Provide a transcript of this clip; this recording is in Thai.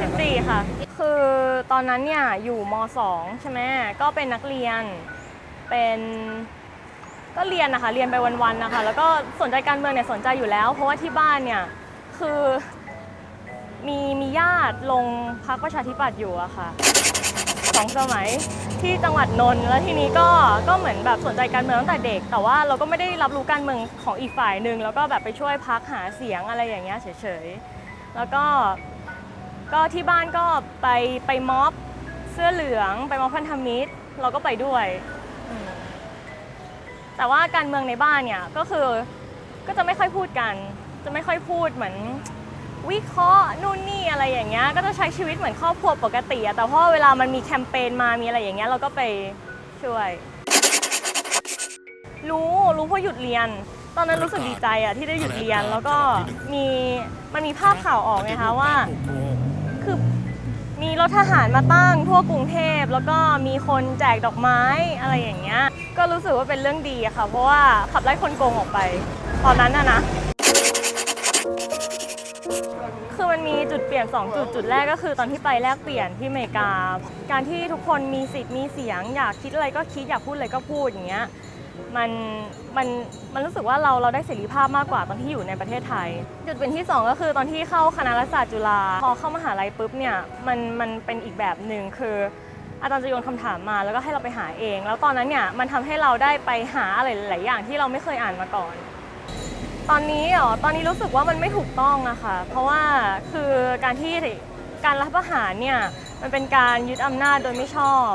14 ค่ะ คือตอนนั้นเนี่ยอยู่ม 2 ใช่ไหมก็เป็นนักเรียน เป็นก็เรียนนะคะเรียนไปวันๆนะคะ แล้วก็สนใจการเมืองเนี่ยสนใจอยู่แล้ว เพราะว่าที่บ้านเนี่ยคือมีมีญาติลงพักประชาธิปัตย์อยู่อะค่ะสองสมัยที่จังหวัดนนท์แล้วทีนี้ก็ก็เหมือนแบบสนใจการเมืองตั้งแต่เด็ก แต่ว่าเราก็ไม่ได้รับรู้การเมืองของอีกฝ่ายหนึ่งแล้วก็แบบไปช่วยพักหาเสียงอะไรอย่างเงี้ยเฉยๆแล้วก็ ก็ที่บ้านก็ไปไปม็อบเสื้อเหลือง ไปม็อบพันธมิตร เราก็ไปด้วยอืมแต่ว่าการเมืองในบ้านเนี่ยก็คือก็จะไม่ค่อยพูดกัน จะไม่ค่อยพูดเหมือน วิเคราะห์นู่นนี่อะไรอย่างเงี้ยก็จะใช้ชีวิตเหมือนครอบครัวปกติอะแต่พอเวลามันมีแคมเปญมามีอะไรอย่างเงี้ยเราก็ไปช่วย รู้รู้เพราะหยุดเรียน ตอนนั้นรู้สึกดีใจอะที่ได้หยุดเรียนแล้วก็มีมันมีภาพข่าวออกไงคะว่า ถทหารมาตั้งทั่วกรุงเทพ แล้วก็มีคนแจกดอกไม้อะไรอย่างเงี้ย ก็รู้สึกว่าเป็นเรื่องดีอะค่ะ เพราะว่าขับไล่คนโกงออกไป ตอนนั้นอะนะ คือมันมีจุดเปลี่ยน 2 จุดจุดแรกก็คือตอนที่ไปแลกเปลี่ยนที่อเมริกา การที่ทุกคนมีสิทธิ์มีเสียง อยากคิดอะไรก็คิดอยากพูดอะไรก็พูดอย่างเงี้ย มันมันมันรู้สึกว่าเราเราได้เสรีภาพมากกว่าตอนที่อยู่ในประเทศไทย จุดเปลี่ยนที่ 2 ก็คือตอนที่เข้าคณะรัฐศาสตร์จุฬาพอเข้ามหาลัยปุ๊บเนี่ยมันมันเป็นอีกแบบหนึ่งคืออาจารย์จะโยนคำถามมาแล้วก็ให้เราไปหาเอง แล้วตอนนั้นเนี่ยมันทำให้เราได้ไปหาอะไรหลายอย่างที่เราไม่เคยอ่านมาก่อน ตอนนี้อ๋อตอนนี้รู้สึกว่ามันไม่ถูกต้องอะค่ะเพราะว่าคือการที่การรัฐประหารเนี่ยมันเป็นการยึดอำนาจโดยไม่ชอบ